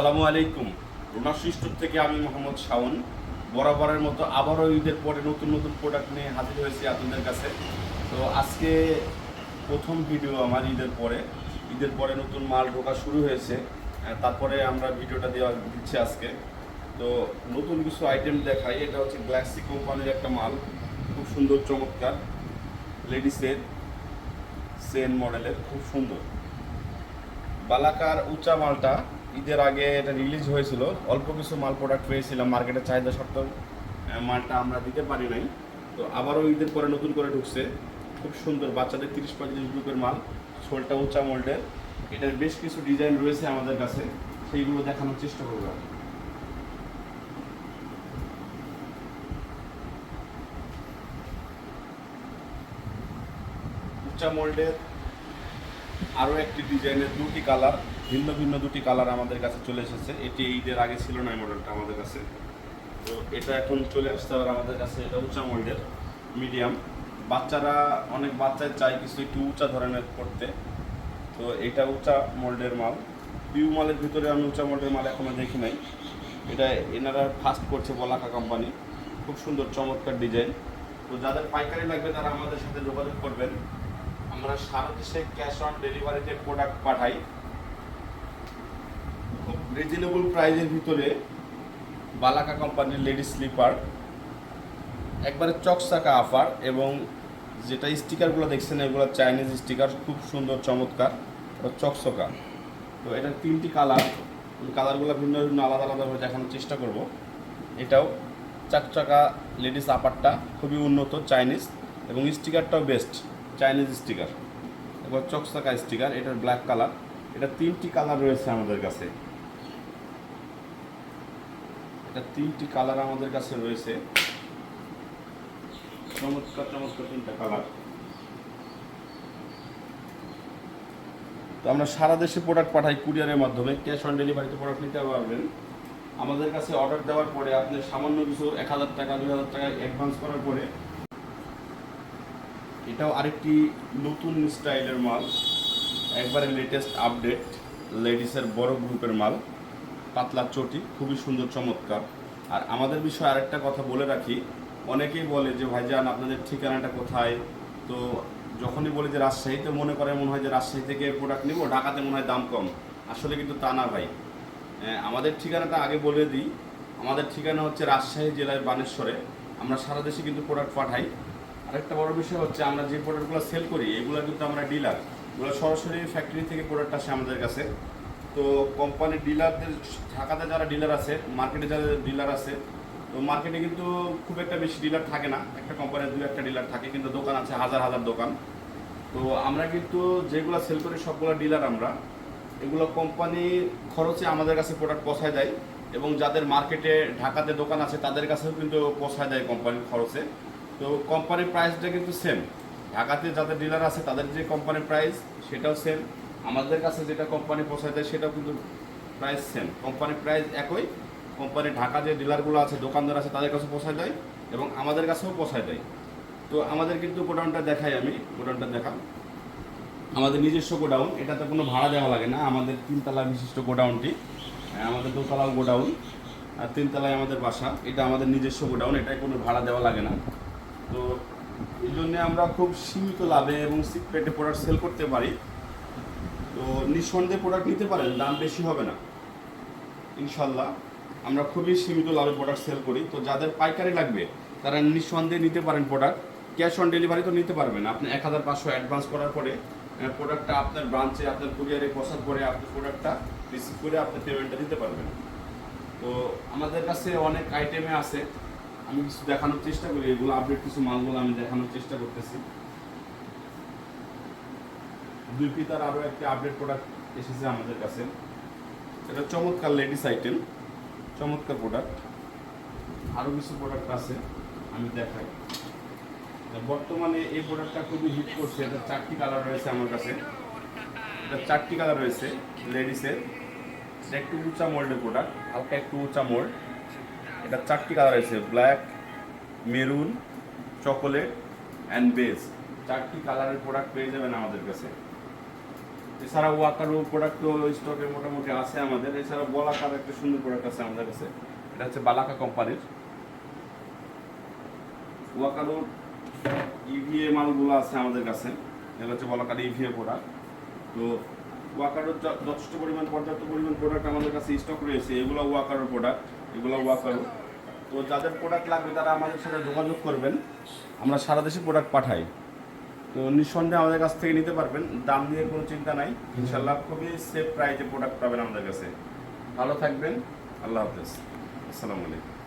আসসালামু আলাইকুম। রুনাশ্রী স্টোর থেকে আমি মোহাম্মদ শাওন। বরাবরের মতো আবারও ঈদের পরে নতুন নতুন প্রোডাক্ট নিয়ে হাজির হয়েছি আপনাদের কাছে। তো আজকে প্রথম ভিডিও আমার ঈদের পরে। ঈদের পরে নতুন মাল ঢোকা শুরু হয়েছে। তারপরে আমরা ভিডিওটা দেওয়া দিচ্ছি আজকে। তো নতুন কিছু আইটেম দেখাই। এটা হচ্ছে গ্লাসি কোম্পানির একটা মাল। খুব সুন্দর, চমৎকার। লেডিসের সেন মডেলের খুব সুন্দর। বালাকার উঁচা মালটা ঈদের আগে এটা রিলিজ হয়েছিল। অল্প কিছু মাল প্রোডাক্ট পেয়েছিলাম মার্কেটের চাহিদা সত্ত্বেও মালটা আমরা দিতে পারি নাই। তো আবারও ঈদের পরে নতুন করে ঢুকছে। খুব সুন্দর, বাচ্চাদের তিরিশ পঁয়ত্রিশ গ্রুপের মাল, শোলটা উঁচা মোল্ডের এটার বেশ কিছু ডিজাইন রয়েছে আমাদের কাছে। সেইগুলো দেখানোর চেষ্টা করব আমি। উঁচা মোল্ডের আরও একটি ডিজাইনের দুটি কালার ভিন্ন ভিন্ন দুটি কালার আমাদের কাছে চলে এসেছে। এটি ঈদের আগে ছিল না মডেলটা আমাদের কাছে। তো এটা এখন চলে আসতে হবে আমাদের কাছে। এটা উঁচা মোল্ডের মিডিয়াম বাচ্চারা, অনেক বাচ্চায় চায় কিছু একটু উঁচা ধরনের করতে তো এটা উঁচা মোল্ডের মাল। পিউ মালের ভিতরে আমি উঁচা মোল্ডের মাল এখনও দেখি নাই। এটা এনারা ফার্স্ট করছে বলাকা কোম্পানি খুব সুন্দর, চমৎকার ডিজাইন তো যাদের পাইকারি লাগবে তারা আমাদের সাথে যোগাযোগ করবেন। আমরা সারা দেশে ক্যাশ অন ডেলিভারিতে প্রোডাক্ট পাঠাই। রিজনেবল প্রাইজের ভিতরে বালাকা কোম্পানির লেডিস স্লিপার একবারে চকসাকা অফার এবং যেটা স্টিকারগুলো দেখছেন, এগুলো চাইনিজ স্টিকার খুব সুন্দর, চমৎকার চকচকা। তো এটার তিনটি কালার কালারগুলো ভিন্ন ভিন্ন, আলাদা আলাদাভাবে দেখানোর চেষ্টা করব। এটাও চাকচাকা লেডিস আপারটা খুবই উন্নত চাইনিজ এবং স্টিকারটাও বেস্ট চাইনিজ স্টিকার এবার চকচাকা স্টিকার এটার ব্ল্যাক কালার এটা তিনটি কালার রয়েছে আমাদের কাছে। এটা তিনটি কালার আমাদের কাছে রয়েছে। চমৎকার চমৎকার তিনটা কালার তো আমরা সারা দেশে প্রোডাক্ট পাঠাই কুরিয়ারের মাধ্যমে। ক্যাশ অন ডেলিভারিতে প্রোডাক্ট নিতে পারবেন। আমাদের কাছে অর্ডার দেওয়ার পরে আপনি সামান্য কিছু এক হাজার টাকা, দুই হাজার টাকা অ্যাডভান্স করার পরে এটাও আরেকটি নতুন স্টাইলের মাল। একবারে লেটেস্ট আপডেট লেডিসের বড় গ্রুপের মাল। পাতলা চটি খুবই সুন্দর চমৎকার। আর আমাদের বিষয়ে আরেকটা কথা বলে রাখি অনেকেই বলে যে ভাইজান আপনাদের ঠিকানাটা কোথায়? তো যখনই বলি যে রাজশাহীতে মনে করে মনে হয় যে রাজশাহী থেকে প্রোডাক্ট নিব ঢাকাতে মনে হয় দাম কম। আসলে কিন্তু তা না ভাই। হ্যাঁ, আমাদের ঠিকানাটা আগে বলে দিই। আমাদের ঠিকানা হচ্ছে রাজশাহী জেলার বানেশ্বরে। আমরা সারা দেশে কিন্তু প্রোডাক্ট পাঠাই। আরেকটা বড় বিষয় হচ্ছে আমরা যে প্রোডাক্টগুলো সেল করি এগুলো কিন্তু আমরা ডিলার এগুলো সরাসরি ফ্যাক্টরি থেকে প্রোডাক্ট আসে আমাদের কাছে। তো কোম্পানির ডিলারদের ঢাকাতে যারা ডিলার আছে মার্কেটে যারা ডিলার আছে, তো মার্কেটে কিন্তু খুব একটা বেশি ডিলার থাকে না। একটা কোম্পানির দু একটা ডিলার থাকে, কিন্তু দোকান আছে, হাজার হাজার দোকান। তো আমরা কিন্তু যেগুলো সেল করি, সবগুলো ডিলার আমরা। এগুলো কোম্পানি খরচে আমাদের কাছে প্রোডাক্ট পৌঁছায় দেয় এবং যাদের মার্কেটে ঢাকাতে দোকান আছে, তাদের কাছেও কিন্তু পৌঁছায় দেয় কোম্পানির খরচে। তো কোম্পানির প্রাইসটা কিন্তু সেম ঢাকাতে যাদের ডিলার আছে, তাদের যে কোম্পানির প্রাইস সেটাও সেম আমাদের কাছে যেটা কোম্পানি পৌঁছায় দেয় সেটাও কিন্তু প্রাইস সেম কোম্পানির প্রাইস একই কোম্পানি ঢাকা যে ডিলারগুলো আছে দোকানদার আছে তাদের কাছে পৌঁছায় দেয় এবং আমাদের কাছেও পৌঁছায় দেয়। তো আমাদের কিন্তু গোডাউনটা দেখাই আমি গোডাউনটা দেখাম আমাদের নিজস্ব গোডাউন এটাতে কোনো ভাড়া দেওয়া লাগে না। আমাদের তিনতলা বিশিষ্ট গোডাউনটি হ্যাঁ, আমাদের দোতলাও গোডাউন আর তিনতলায় আমাদের বাসা। এটা আমাদের নিজস্ব গোডাউন এটায় কোনো ভাড়া দেওয়া লাগে না। তো এই জন্যে আমরা খুব সীমিত লাভে এবং সিক্রেটে প্রোডাক্ট সেল করতে পারি। তো নিঃসন্দেহে প্রোডাক্ট নিতে পারেন, দাম বেশি হবে না। ইনশাল্লাহ আমরা খুবই সীমিত লাভে প্রোডাক্ট সেল করি। তো যাদের পাইকারি লাগবে, তারা নিঃসন্দেহে নিতে পারেন প্রোডাক্ট ক্যাশ অন ডেলিভারি তো নিতে পারবেন। আপনি এক হাজার পাঁচশো অ্যাডভান্স করার পরে প্রোডাক্টটা আপনার ব্রাঞ্চে আপনার কুরিয়ারে পৌঁছার পরে আপনি প্রোডাক্টটা রিসিভ করে আপনি পেমেন্টটা দিতে পারবেন। তো আমাদের কাছে অনেক আইটেমে আছে। আমি কিছু দেখানোর চেষ্টা করি, এগুলো আপডেট কিছু মালগুলো আমি দেখানোর চেষ্টা করতেছি। দুই পিতার আরও একটি আপডেট প্রোডাক্ট এসেছে আমাদের কাছে। এটা চমৎকার লেডিস আইটেম চমৎকার প্রোডাক্ট আরও কিছু প্রোডাক্ট আছে, আমি দেখাই। বর্তমানে এই প্রোডাক্টটা খুবই হিট করছে। এটা চারটি কালার রয়েছে আমার কাছে। এটা চারটি কালার রয়েছে লেডিসের এটা একটু উঁচা মোল্ডের প্রোডাক্ট হালকা একটু উঁচা মোল্ড এটা চারটি কালার রয়েছে black maroon chocolate and beige চারটি কালারের প্রোডাক্ট পেয়ে যাবেন আমাদের কাছে। এছাড়া ওয়াকারও প্রোডাক্ট স্টকে মোটামুটি আছে আমাদের। এছাড়া বলাকার একটা সুন্দর প্রোডাক্ট আছে আমাদের কাছে। এটা হচ্ছে বালাকা কোম্পানির। ওয়াকারোর ইভিএ মালগুলো আছে আমাদের কাছে। এগুলো হচ্ছে বলাকার ইভিএ প্রোডাক্ট তো ওয়াকারোর য- যথেষ্ট পরিমাণ পর্যাপ্ত পরিমাণ প্রোডাক্ট আমাদের কাছে স্টক রয়েছে। এগুলো ওয়াকারোর প্রোডাক্ট এগুলো ওয়াকারো তো যাদের প্রোডাক্ট লাগবে তারা আমাদের সাথে যোগাযোগ করবেন। আমরা সারা দেশে প্রোডাক্ট পাঠাই। তো নিঃসন্দেহে আমাদের কাছ থেকে নিতে পারবেন। দাম নিয়ে কোনো চিন্তা নাই। ইনশাল্লাহ খুবই সেফ প্রাইজে প্রোডাক্ট পাবেন আমাদের কাছে। ভালো থাকবেন। আল্লাহ হাফেজ। আসসালামু আলাইকুম।